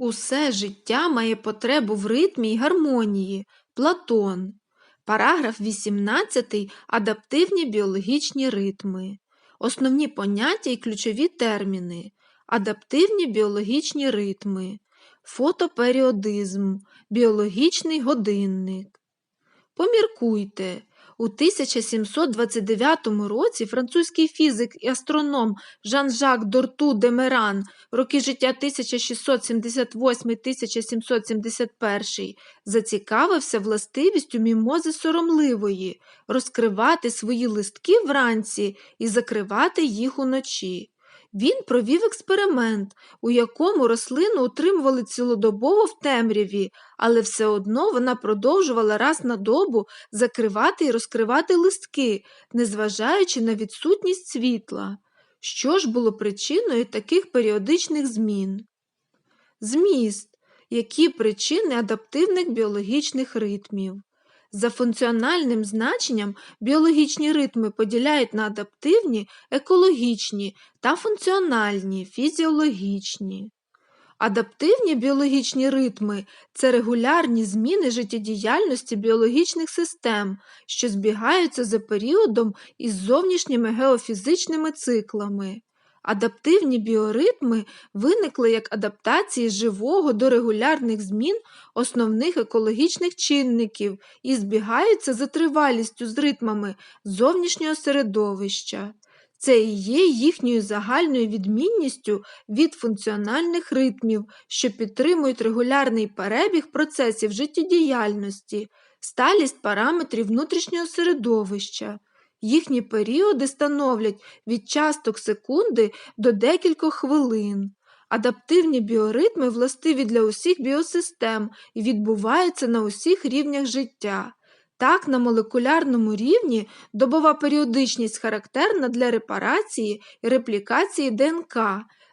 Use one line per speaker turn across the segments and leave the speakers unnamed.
Усе життя має потребу в ритмі й гармонії. Платон. Параграф 18. Адаптивні біологічні ритми. Основні поняття і ключові терміни. Адаптивні біологічні ритми. Фотоперіодизм. Біологічний годинник. Поміркуйте. У 1729 році французький фізик і астроном Жан-Жак Дорту де Меран, роки життя 1678-1771, зацікавився властивістю мімози соромливої розкривати свої листки вранці і закривати їх уночі. Він провів експеримент, у якому рослину утримували цілодобово в темряві, але все одно вона продовжувала раз на добу закривати і розкривати листки, незважаючи на відсутність світла. Що ж було причиною таких періодичних змін? Зміст. Які причини адаптивних біологічних ритмів? За функціональним значенням біологічні ритми поділяють на адаптивні, екологічні та функціональні, фізіологічні. Адаптивні біологічні ритми це регулярні зміни життєдіяльності біологічних систем, що збігаються за періодом із зовнішніми геофізичними циклами. Адаптивні біоритми виникли як адаптації живого до регулярних змін основних екологічних чинників і збігаються за тривалістю з ритмами зовнішнього середовища. Це і є їхньою загальною відмінністю від функціональних ритмів, що підтримують регулярний перебіг процесів життєдіяльності, сталість параметрів внутрішнього середовища. Їхні періоди становлять від часток секунди до декількох хвилин. Адаптивні біоритми властиві для усіх біосистем і відбуваються на усіх рівнях життя. Так, на молекулярному рівні добова періодичність характерна для репарації і реплікації ДНК,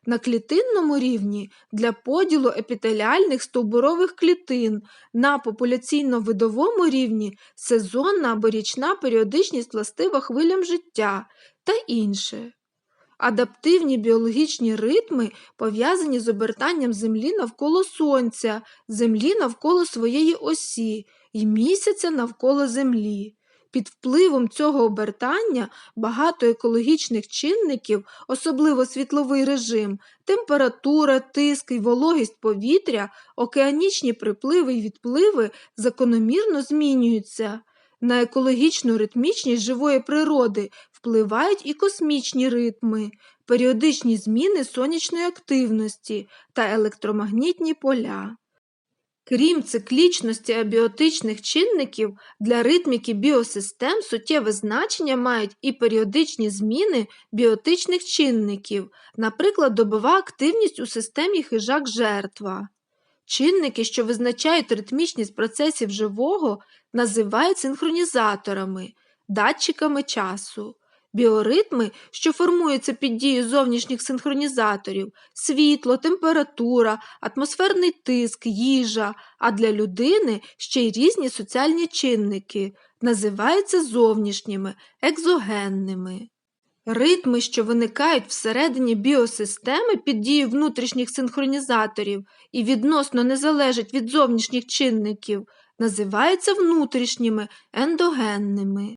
на клітинному рівні для поділу епітеліальних стовбурових клітин, на популяційно-видовому рівні сезонна або річна періодичність властива хвилям життя та інше. Адаптивні біологічні ритми пов'язані з обертанням Землі навколо Сонця, Землі навколо своєї осі і місяця навколо Землі. Під впливом цього обертання багато екологічних чинників, особливо світловий режим, температура, тиск і вологість повітря, океанічні припливи і відпливи закономірно змінюються. На екологічну ритмічність живої природи впливають і космічні ритми, періодичні зміни сонячної активності та електромагнітні поля. Крім циклічності абіотичних чинників, для ритміки біосистем суттєве значення мають і періодичні зміни біотичних чинників, наприклад, добова активність у системі хижак-жертва. Чинники, що визначають ритмічність процесів живого, називають синхронізаторами, датчиками часу. Біоритми, що формуються під дією зовнішніх синхронізаторів, світло, температура, атмосферний тиск, їжа, а для людини ще й різні соціальні чинники, називаються зовнішніми, екзогенними. Ритми, що виникають всередині біосистеми під дією внутрішніх синхронізаторів і відносно не залежать від зовнішніх чинників, називаються внутрішніми ендогенними.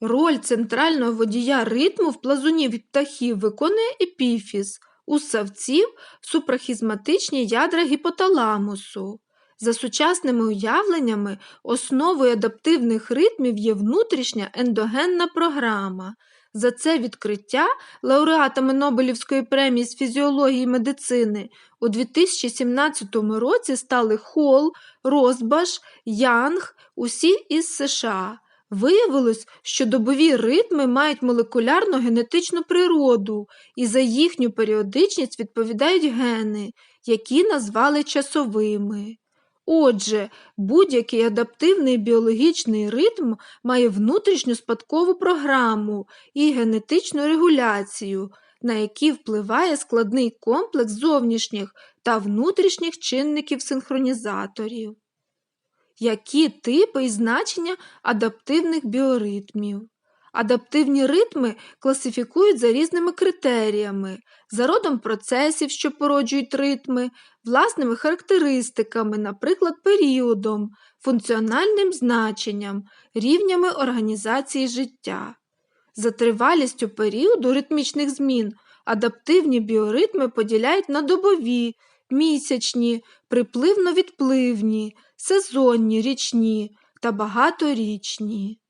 Роль центрального водія ритму в плазунів і птахів виконує епіфіз, у савців супрахізматичні ядра гіпоталамусу. За сучасними уявленнями, основою адаптивних ритмів є внутрішня ендогенна програма. За це відкриття лауреатами Нобелівської премії з фізіології медицини у 2017 році стали Холл, Розбаш, Янг, усі із США. Виявилось, що добові ритми мають молекулярно генетичну природу і за їхню періодичність відповідають гени, які назвали часовими. Отже, будь-який адаптивний біологічний ритм має внутрішню спадкову програму і генетичну регуляцію, на які впливає складний комплекс зовнішніх та внутрішніх чинників синхронізаторів. Які типи і значення адаптивних біоритмів? Адаптивні ритми класифікують за різними критеріями, за родом процесів, що породжують ритми, власними характеристиками, наприклад, періодом, функціональним значенням, рівнями організації життя. За тривалістю періоду ритмічних змін адаптивні біоритми поділяють на добові, місячні, припливно-відпливні, сезонні, річні та багаторічні.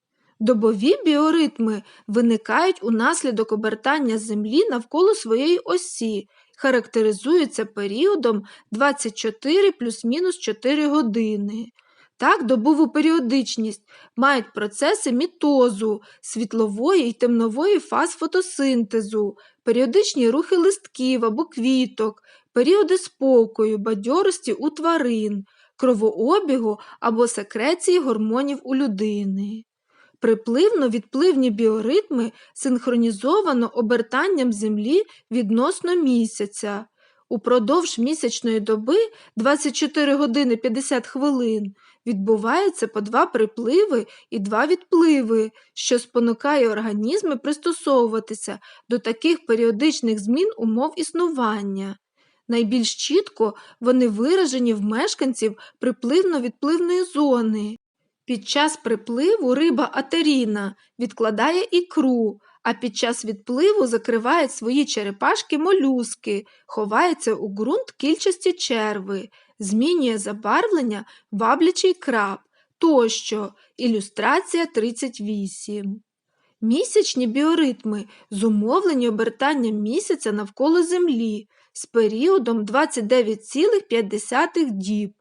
Добові біоритми виникають унаслідок обертання Землі навколо своєї осі, характеризуються періодом 24 плюс-мінус 4 години. Так, добову періодичність мають процеси мітозу, світлової й темнової фаз фотосинтезу, періодичні рухи листків або квіток, періоди спокою, бадьорості у тварин, кровообігу або секреції гормонів у людини. Припливно-відпливні біоритми синхронізовано обертанням Землі відносно місяця. Упродовж місячної доби 24 години 50 хвилин відбувається по два припливи і два відпливи, що спонукає організми пристосовуватися до таких періодичних змін умов існування. Найбільш чітко вони виражені в мешканців припливно-відпливної зони. Під час припливу риба атеріна відкладає ікру, а під час відпливу закривають свої черепашки молюски, ховається у ґрунт кільчасті черви, змінює забарвлення ваблячий краб тощо. Ілюстрація 38. Місячні біоритми зумовлені обертанням місяця навколо Землі з періодом 29,5 діб.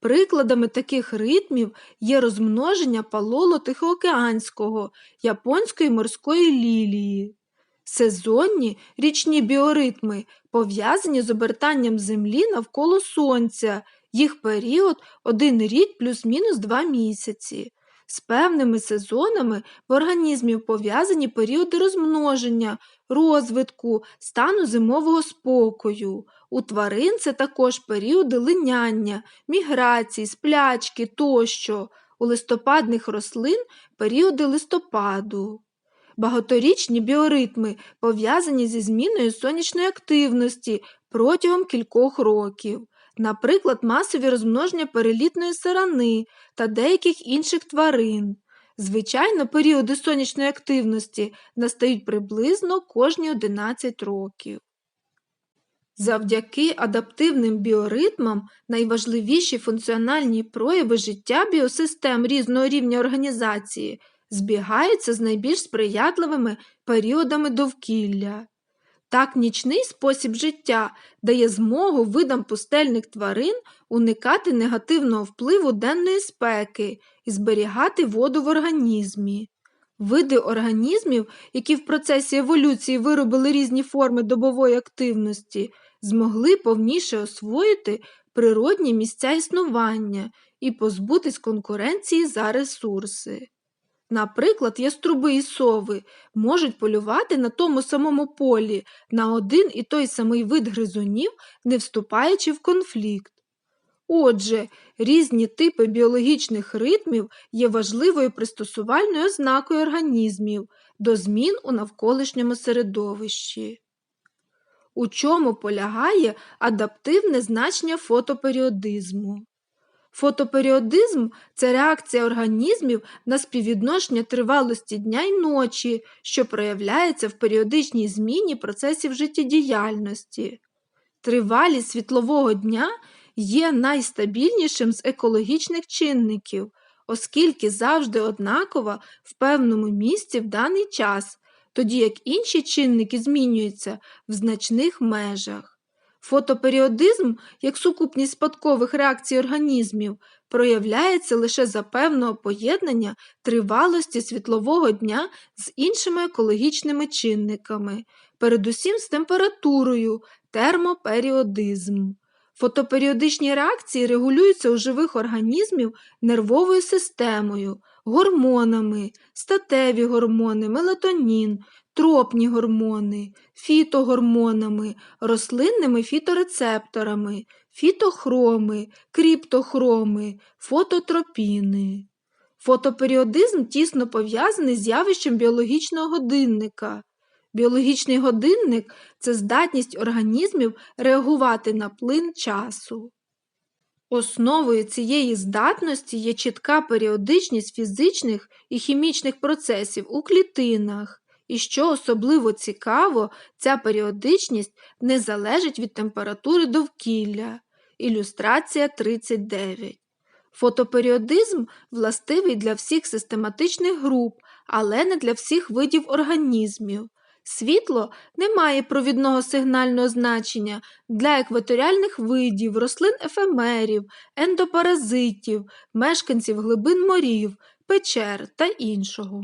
Прикладами таких ритмів є розмноження палоло Тихоокеанського, японської морської лілії. Сезонні річні біоритми пов'язані з обертанням Землі навколо Сонця, їх період один рік плюс-мінус два місяці. З певними сезонами в організмі пов'язані періоди розмноження, розвитку, стану зимового спокою. У тварин це також періоди линяння, міграції, сплячки тощо, у листопадних рослин періоди листопаду. Багаторічні біоритми пов'язані зі зміною сонячної активності протягом кількох років, наприклад, масові розмноження перелітної сарани та деяких інших тварин. Звичайно, періоди сонячної активності настають приблизно кожні 11 років. Завдяки адаптивним біоритмам найважливіші функціональні прояви життя біосистем різного рівня організації збігаються з найбільш сприятливими періодами довкілля. Так нічний спосіб життя дає змогу видам пустельних тварин уникати негативного впливу денної спеки і зберігати воду в організмі. Види організмів, які в процесі еволюції виробили різні форми добової активності, змогли повніше освоїти природні місця існування і позбутись конкуренції за ресурси. Наприклад, яструби і сови можуть полювати на тому самому полі на один і той самий вид гризунів, не вступаючи в конфлікт. Отже, різні типи біологічних ритмів є важливою пристосувальною ознакою організмів до змін у навколишньому середовищі. У чому полягає адаптивне значення фотоперіодизму? Фотоперіодизм це реакція організмів на співвідношення тривалості дня й ночі, що проявляється в періодичній зміні процесів життєдіяльності. Тривалість світлового дня є найстабільнішим з екологічних чинників, оскільки завжди однакова в певному місці в даний час, тоді як інші чинники змінюються в значних межах. Фотоперіодизм, як сукупність спадкових реакцій організмів, проявляється лише за певного поєднання тривалості світлового дня з іншими екологічними чинниками, передусім з температурою, термоперіодизм. Фотоперіодичні реакції регулюються у живих організмів нервовою системою, гормонами, статеві гормони, мелатонін, тропні гормони, фітогормонами, рослинними фіторецепторами, фітохроми, кріптохроми, фототропіни. Фотоперіодизм тісно пов'язаний з явищем біологічного годинника. Біологічний годинник це здатність організмів реагувати на плин часу. Основою цієї здатності є чітка періодичність фізичних і хімічних процесів у клітинах. І що особливо цікаво, ця періодичність не залежить від температури довкілля. Ілюстрація 39. Фотоперіодизм властивий для всіх систематичних груп, але не для всіх видів організмів. Світло не має провідного сигнального значення для екваторіальних видів, рослин ефемерів, ендопаразитів, мешканців глибин морів, печер та іншого.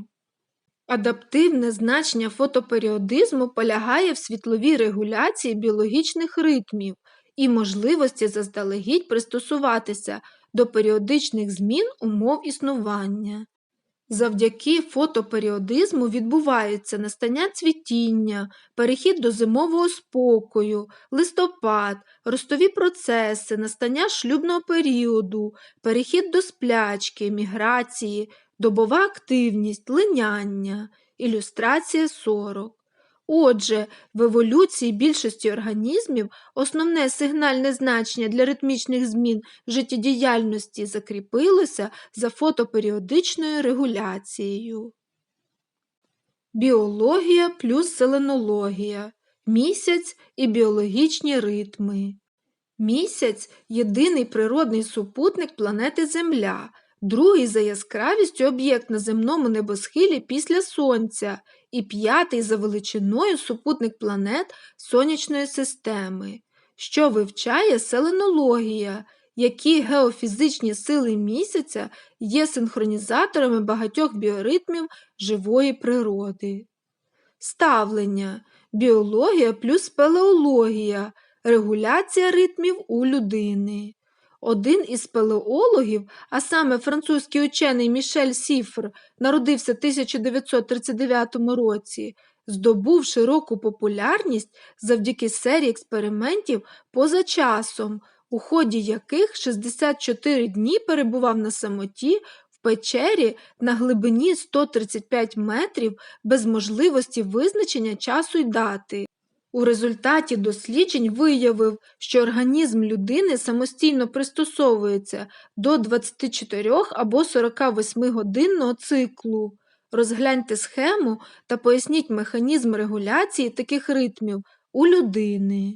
Адаптивне значення фотоперіодизму полягає в світловій регуляції біологічних ритмів і можливості заздалегідь пристосуватися до періодичних змін умов існування. Завдяки фотоперіодизму відбувається настання цвітіння, перехід до зимового спокою, листопад, ростові процеси, настання шлюбного періоду, перехід до сплячки, міграції, добова активність, линяння, ілюстрація 40. Отже, в еволюції більшості організмів основне сигнальне значення для ритмічних змін життєдіяльності закріпилося за фотоперіодичною регуляцією. Біологія плюс селенологія. Місяць і біологічні ритми. Місяць єдиний природний супутник планети Земля, другий за яскравістю об'єкт на земному небосхилі після Сонця і п'ятий за величиною супутник планет Сонячної системи, що вивчає селенологія, які геофізичні сили місяця є синхронізаторами багатьох біоритмів живої природи. Ставлення біологія плюс спелеологія, регуляція ритмів у людини. Один із спелеологів, а саме французький учений Мішель Сіфр, народився в 1939 році, здобув широку популярність завдяки серії експериментів поза часом, у ході яких 64 дні перебував на самоті в печері на глибині 135 метрів без можливості визначення часу й дати. У результаті досліджень виявив, що організм людини самостійно пристосовується до 24 або 48 годинного циклу. Розгляньте схему та поясніть механізм регуляції таких ритмів у людини.